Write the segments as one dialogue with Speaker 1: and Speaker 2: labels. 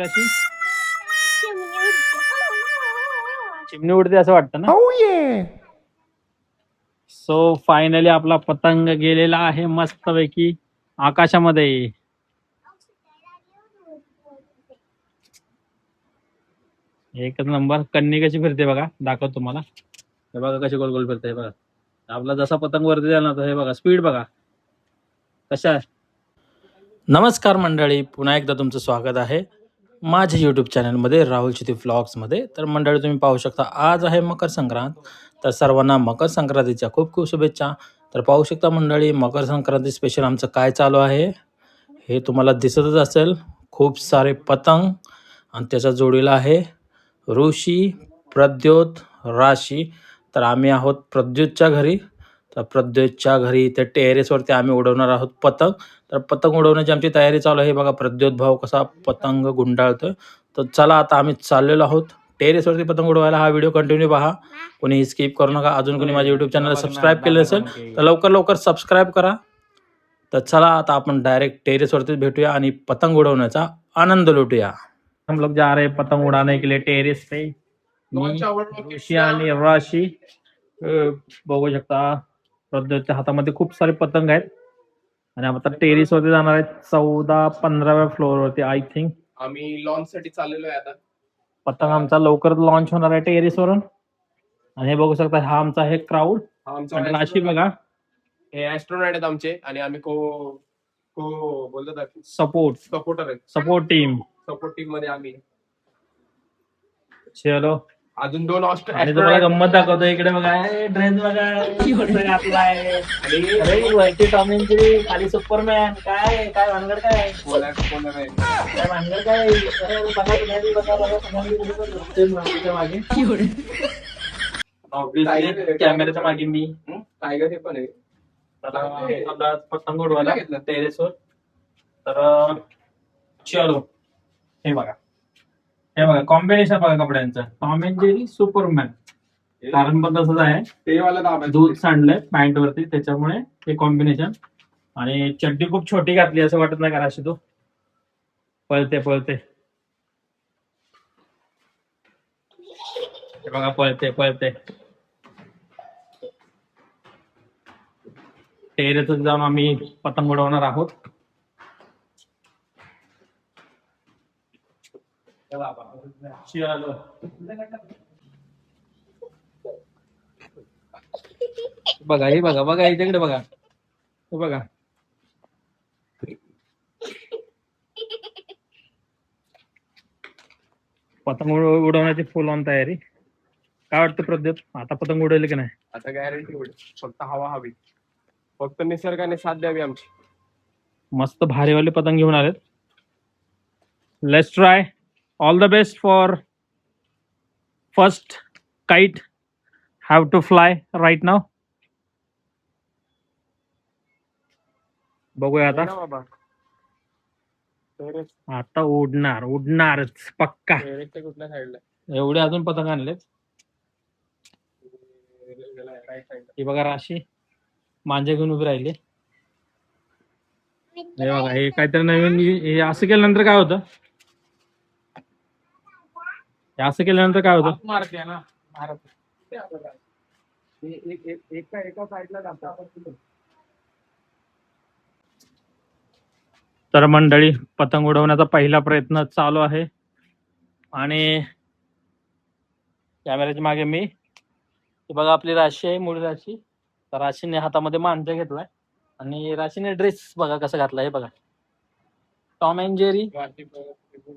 Speaker 1: अशी चिमणी उडते असं वाटतं ना? सो फायनली आपला पतंग गेलेला आहे मस्तपैकी आकाशामध्ये. एकच नंबर. कन्नी कशी फिरते बघा. दाखवतो तुम्हाला. हे बघा कशी गोल गोल फिरते हे बघा. आपला जसा पतंग वरती तर हे बघा. स्पीड बघा. कशा आहे? नमस्कार मंडळी. पुन्हा एकदा तुमचं स्वागत आहे. माझ्या यूट्यूब चॅनलमध्ये राहुल चिती व्लॉग्समध्ये तर मंडळी तुम्ही पाहू शकता आज आहे मकर संक्रांत. तर सर्वांना मकर संक्रांतीच्या खूप खूप शुभेच्छा. तर पाहू शकता मंडळी मकर संक्रांती स्पेशल आमचं काय चालू आहे हे तुम्हाला दिसतच असेल. खूप सारे पतंग आणि त्याच्या जोडीला आहे ऋषी प्रद्योत राशी. तर आम्ही आहोत प्रद्युतच्या घरी. तर प्रद्योतच्या घरी ते टेरेसवरती आम्ही उडवणार आहोत पतंग. तर पतंग उडवण्याची आमची तयारी चालू आहे. बघा प्रद्योत भाऊ कसा पतंग गुंडाळतोय. तर चला आता आम्ही चाललेलो आहोत. टेरेसवरती पतंग उडवायला हा व्हिडिओ कंटिन्यू पहा. कोणी स्किप करू नका. अजून कोणी माझ्या युट्यूब चॅनलला सबस्क्राईब केलं असेल तर लवकर लवकर सबस्क्राईब करा. तर चला आता आपण डायरेक्ट टेरेसवरतीच भेटूया आणि पतंग उडवण्याचा आनंद लुटूया. हम लोग जा रहे हैं पतंग उड़ाने के लिए टेरेस पे। मी, ऋषी आणि राशी बघू शकता. प्रद्योतच्या हातामध्ये खूप सारे पतंग आहेत. आणि आता टेरेस वरती जाणार आहेत चौदा पंधराव्या फ्लोअर वरती आय थिंक
Speaker 2: आम्ही लॉन्च साठी चाललेलो आहे आता.
Speaker 1: पतंग आमचा लवकर लॉन्च होणार आहे टेरेस वरून. आणि हे बघू शकता हा आमचा आहे क्राऊड
Speaker 2: हा आमचा
Speaker 1: आणि राशी बघा.
Speaker 2: हे ऍस्ट्रोनॉट आहेत आमचे आणि आम्ही को को बोलतो
Speaker 1: सपोर्ट
Speaker 2: सपोर्टर आहेत.
Speaker 1: सपोर्ट टीम
Speaker 2: सपोर्ट टीममध्ये आम्ही.
Speaker 1: चलो.
Speaker 2: अजून दोन
Speaker 1: आणि तुम्हाला गंमत दाखवतो इकडे बघा. ड्रेस बघा. कसं घातलाय अरे वरती टॉम अँड जेरी, खाली सुपरमॅन काय काय भानगड काय? काय भानगड काय? अरे बघा तुम्ही बघा बघा मागच्या मागे. Obviously, कॅमेऱ्याच्या मागे मी.
Speaker 2: टायगर हे पण आहे?
Speaker 1: आपला पतंग उडवायला
Speaker 2: घेतलं.
Speaker 1: टेरेसवर तर चलो. हे बघा. हे बघा कॉम्बिनेशन बघा कपड्यांचं. टॉम अँड जेरी सुपरमॅन कारण पण तसंच आहे.
Speaker 2: ते वाला.
Speaker 1: दूध सांडलंय पॅन्ट वरती त्याच्यामुळे हे कॉम्बिनेशन आणि चड्डी खूप छोटी घातली असं वाटत नाही का अशी तू पळते पळते. हे बघा पळते पळते. टेरेस जाऊन आम्ही पतंग उडवणार आहोत. बघा हे बघा बघा इकडे बघा. हे बघा. पतंग उड- उडवण्याची फुल ऑन तयारी. काय वाटतं प्रद्योत? आता पतंग उडवली की नाही?
Speaker 2: आता गॅरंटी होईल फक्त हवा हवी. फक्त निसर्गाने साथ द्यावी आमची.
Speaker 1: मस्त भारीवाले पतंग घेऊन आलेत. Let's try all the best for first kite have to fly right नाव बघूया आता.
Speaker 2: ना
Speaker 1: आता उडणार उडणारच पक्का.
Speaker 2: कुठल्या साईडला
Speaker 1: एवढे अजून पतंग आणलेत.
Speaker 2: राईट
Speaker 1: ही बघा राशी. मांजे घेऊन उभी राहिली. हे बघा हे काहीतरी नवीन हे असं केल्यानंतर काय होतं? हे असं केल्यानंतर काय होतं?
Speaker 2: मारते ना. हे एक- एक- साईडला जातात
Speaker 1: तर मंडळी पतंग उडवण्याचा पहिला प्रयत्न चालू आहे. आणि कॅमेऱ्याच्या मागे मी. ही बघा आपली राशी आहे मूळ राशी. तर राशीने हातामध्ये मांजा घेतलाय. आणि राशीने ड्रेस बघा कसा घातलाय हे बघा. टॉम अँड जेरी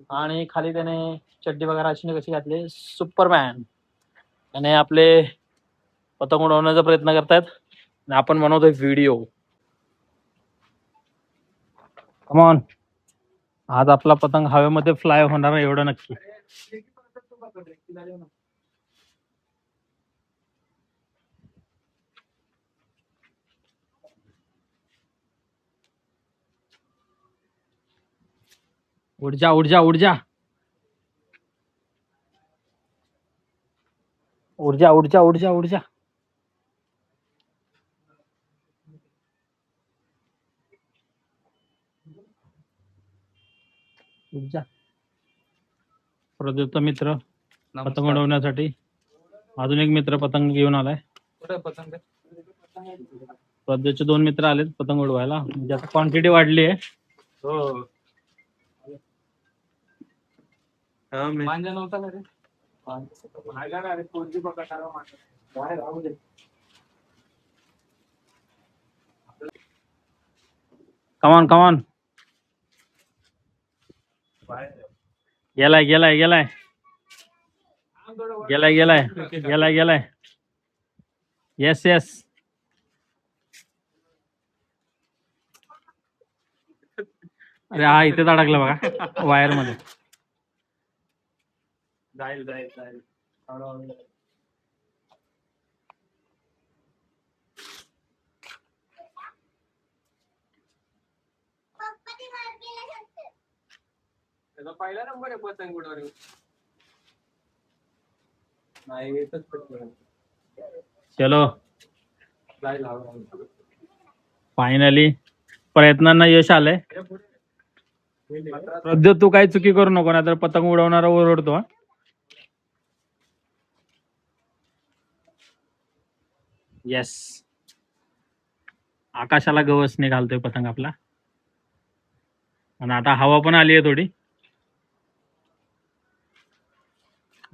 Speaker 1: आणि खाली त्याने चड्डी वगैरे अशी कशी घातली? सुपरमॅन आणि आपले पतंग उडवण्याचा प्रयत्न करतायत. आणि आपण बनवतोय व्हिडिओ कमॉन आज आपला पतंग हवेमध्ये फ्लाय होणार एवढं नक्की. ऊर्जा ऊर्जा ऊर्जा ऊर्जा ऊर्जा ऊर्जा ऊर्जा ऊर्जा प्रदीपचा मित्र पतंग. उडवण्यासाठी. अजून एक मित्र पतंग घेऊन आलाय.
Speaker 2: पतंग?
Speaker 1: दोन मित्र आलेत पतंग उडवायला. म्हणजे आता क्वांटिटी वाढली आहे.
Speaker 2: हो. मांजा नव्हता का रे माझ्या ना रे कोणती पकडणार मांजा बाहेर राहू दे
Speaker 1: कमान कमान गेलाय गेलाय गेलाय गेलाय गेलाय गेलाय गेलाय येस येस अरे हा इथे अडकला बघा वायर मध्ये
Speaker 2: जाईल जाईल जाईल हळूहळू. जाईल. त्याचा पहिला नंबर आहे पतंग नाही पटकन.
Speaker 1: चलो.
Speaker 2: जाईल हळूहळू.
Speaker 1: फायनली प्रयत्नांना यश आलंय. तू काही चुकी करू नको नाहीतर पतंग उडवणारा ओरडतो हा. येस आकाशाला गवसने घालतोय पतंग आपला. आणि आता हवा पण आली आहे थोडी.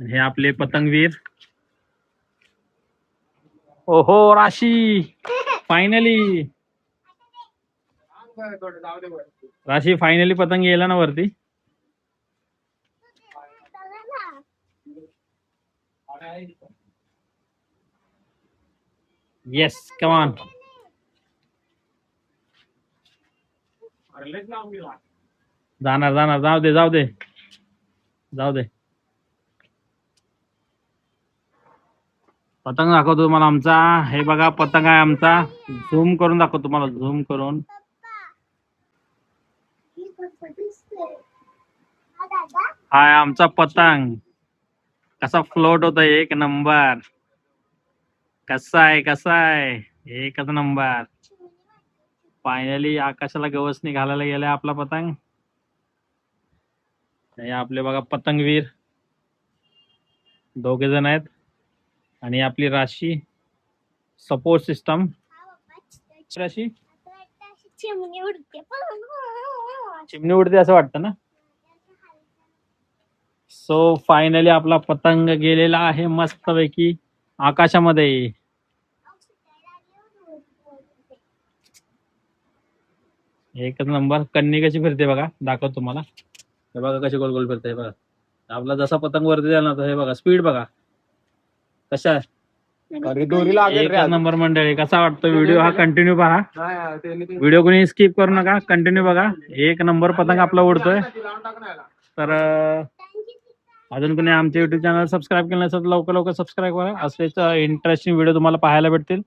Speaker 1: हे आपले पतंगवीर ओहो राशी. फायनली राशी फायनली पतंग येला ना वरती.
Speaker 2: लयच लांब गेला.
Speaker 1: जाणार जाणार. जाऊ दे जाऊ दे. जाऊ दे. पतंग दाखवतो तुम्हाला आमचा. हे बघा पतंग आहे आमचा. झूम करून दाखवतो तुम्हाला. झूम करून. हाय आमचा पतंग. कसा फ्लोट होता एक नंबर कसा आहे कसा आहे एकच नंबर. फायनली आकाशाला गवसणी घालायला गेलाय आपला पतंग. हे आपले बघा पतंगवीर. दोघे जण आहेत. आणि आपली राशी. सपोर्ट सिस्टम राशी?
Speaker 3: चिमणी उडते
Speaker 1: चिमणी उडते असं वाटतं ना? सो फायनली आपला पतंग गेलेला आहे मस्तपैकी. आकाशामध्ये. एकच नंबर. कन्नी कशी फिरते बघा. दाखवतो तुम्हाला. हे बघा कशी गोल गोल फिरते हे बघा. आपला जसा पतंग वरती ना तर हे बघा. स्पीड बघा. कशा एकच. नंबर मंडळी. कसा वाटतो व्हिडिओ हा कंटिन्यू पहा. व्हिडिओ कोणी स्किप करू नका. कंटिन्यू बघा. एक नंबर पतंग आपला उडतोय. तर अजून कोणी आमचे युट्यूब चॅनल सबस्क्राईब केलं नसेल तर लवकर लवकर सबस्क्राईब करा. असेच इंटरेस्टिंग व्हिडिओ तुम्हाला पाहायला भेटतील.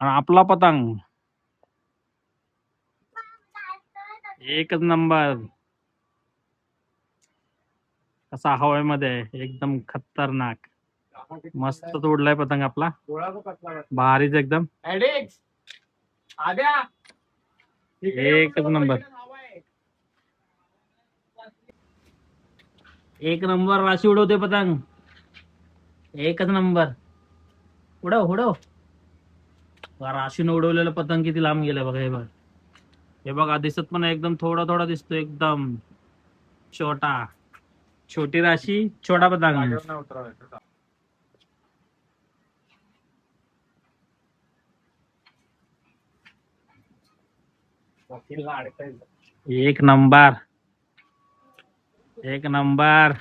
Speaker 1: आणि आपला पतंग. एकच नंबर कसा हवेमध्ये आहे, एकदम खतरनाक. मस्त तो उडलाय पतंग आपला. भारीच एकदम. एकच नंबर.
Speaker 2: इकडे नाव आहे.
Speaker 1: एक नंबर राशी उडवते पतंग. एकच नंबर. उडव उडव. राशीनं उडवलेलं पतंग किती लांब गेलं बघा हे बघ. हे बघा दिसत पण एकदम थोडा थोडा दिसतो एकदम. छोटा. छोटी राशी छोटा पतंग. एक नंबर. एक नंबर.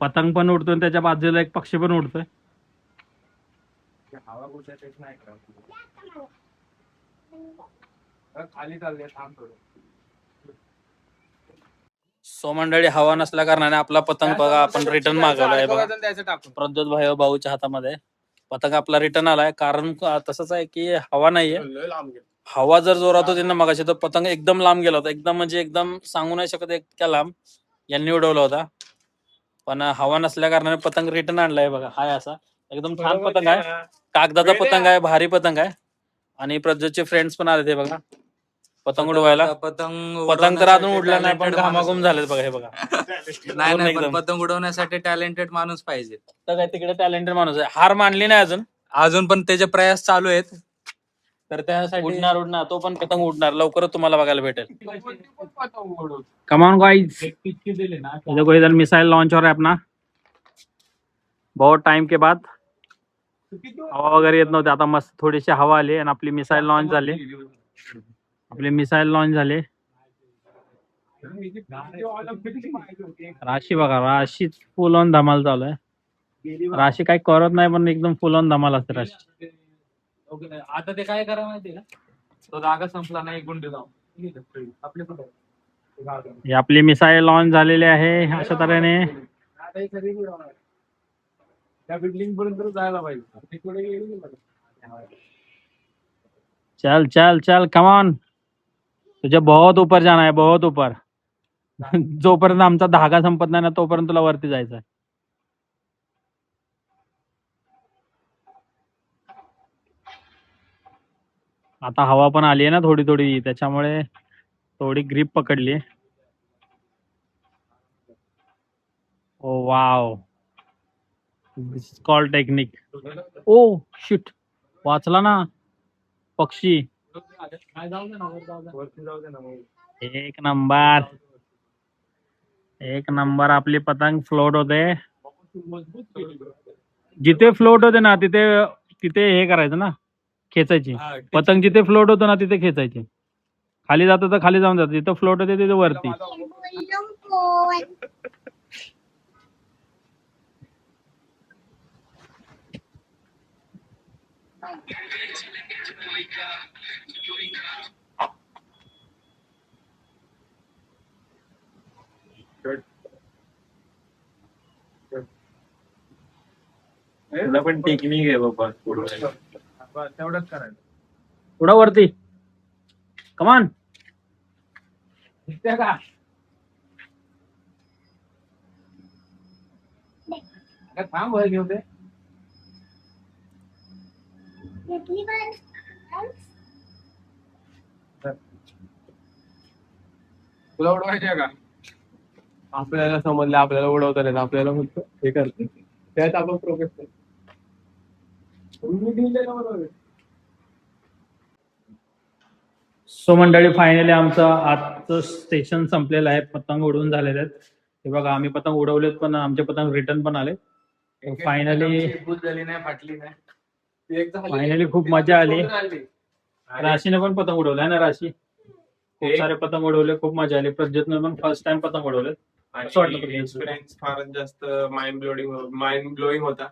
Speaker 1: पतंग पण उडतोय आणि त्याच्या बाजूला एक पक्षी पण उडतोय. सो मंडळी हवा नसल्या कारणाने आपला पतंग बघा आपण रिटर्न मागवलाय बघा. प्रज्योत भाई भाऊच्या हातामध्ये. पतंग आपला रिटर्न आलाय कारण तसंच आहे की हवा नाहीये. हवा जर जोरात होती ना मगाशी तर पतंग एकदम लांब गेला होता. एकदम म्हणजे एकदम सांगू नाही शकत इतक्या लांब. यांनी उडवला होता. पण हवा नसल्या कारणाने पतंग रिटर्न आणलाय बघा. हाय असा. एकदम छान पतंग आहे. कागदाचा पतंग आहे भारी पतंग आहे. आणि प्रज्योतचे फ्रेंड्स पण आले ते बघा. पतंग उडवायला.
Speaker 4: पतंग
Speaker 1: पतंग तर अजून उडला नाही पण घामाघूम झालेत बघा हे बघा.
Speaker 4: नाही नाही पण. पतंग उडवण्यासाठी टॅलेंटेड माणूस पाहिजे.
Speaker 1: तर काय तिकडे टॅलेंटेड माणूस आहे. हार मानली नाही अजून.
Speaker 4: अजून पण त्याचे प्रयास चालू आहेत. तर त्यासाठी
Speaker 1: उडणार उडणार. तो पण पतंग उडणार. लवकरच तुम्हाला बघायला भेटेल. कमान गाइस ये देखो इधर मिसाइल लॉन्च हो रहा है अपना बहुत टाइम के बाद. हवा वगैरे येत नव्हती. आता मस्त थोडीशी हवा आली आणि आपली मिसाईल लॉन्च झाली. आपली मिसाईल लॉन्च झाली. राशी बघा. राशी फुल ऑन धमाल चालू आहे. राशी काही करत नाही पण एकदम फुल ऑन धमाल असते राशी.
Speaker 2: आता ते काय करा माहितीये का? तो जागा संपला नाही गुंडे जाऊन. आपले
Speaker 1: ही आपली मिसाईल लॉन्च झालेली आहे अशा तऱ्हेने.
Speaker 2: आता हे सगळी उडवणार. त्या बिल्डिंग पर्यंत जायला पाहिजे. ते गेली.
Speaker 1: चल चल चल कमान तुझे बहुत ऊपर जाना है बहुत ऊपर. जोपर्यंत आमचा धागा संपत नाही ना तोपर्यंत तुला वरती जायचं आहे. आता हवा पण आली आहे ना थोडी थोडी त्याच्यामुळे थोडी ग्रीप पकडली oh wow call technique oh shit वाचला ना पक्षी. एक नंबर. एक नंबर आपली पतंग फ्लोट होते. जिथे फ्लोट होते ना तिथे तिथे हे करायचं ना. खेचायची.
Speaker 2: हा, ते-
Speaker 1: पतंग जिथे फ्लोट होतो ना तिथे खेचायची. खाली जातं तर खाली जाऊन जातं. जिथं फ्लोट होते तिथे वरती.
Speaker 2: तुला पण टेक्निक आहे बाबा बस, तेवढंच करायचं.
Speaker 1: पुढं वरती कमान
Speaker 2: दिसतंय का? अगं थांब वर घेऊ दे. तुला उडवायचे का? आपल्याला समजलं आपल्याला उडवता नाही आपल्याला फक्त हे करते त्यात आपण प्रोग्रेस
Speaker 1: सो मंडळी फायनली आमचं आजचं स्टेशन संपलेलं आहे. पतंग उडवून झालेले आहेत. हे बघा आम्ही पतंग उडवलेत पण आमचे पतंग रिटर्न पण आले. फायनली
Speaker 4: झाली नाही फाटली नाही.
Speaker 1: फायनली खूप मजा आली. राशीने पण पतंग उडवलाय ना राशी? खूप सारे पतंग उडवले खूप मजा आली. प्रज्योतने पण फर्स्ट टाइम पतंग उडवले?
Speaker 5: एक्सपिरियन्स फारच जास्त माइंड ब्लोडिंग माइंड ब्लोईंग होता.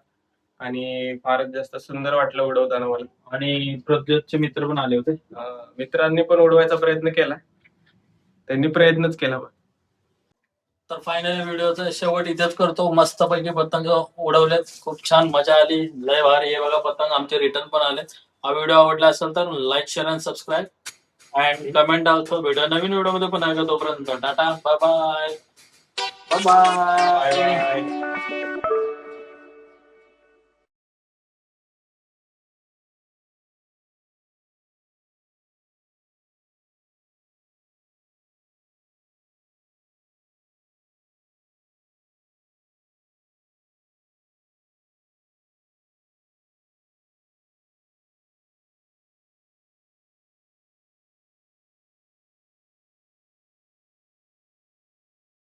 Speaker 5: आणि फारच जास्त सुंदर वाटलं उडवताना मला.
Speaker 1: आणि प्रज्योतचे मित्र पण आले होते?
Speaker 5: अं, मित्रांनी पण उडवायचा प्रयत्न केला. त्यांनी प्रयत्नच केला पण.
Speaker 1: तर फायनली व्हिडिओचा शेवट इथेच करतो. मस्त पैकी पतंग उडवलेत खूप छान मजा आली. लय भारी. हे बघा पतंग आमचे रिटर्न पण आले. हा व्हिडिओ आवडला असेल तर like share and subscribe and comment also भेटूया नवीन व्हिडिओमध्ये पण आहे का तोपर्यंत tata. Bye bye bye bye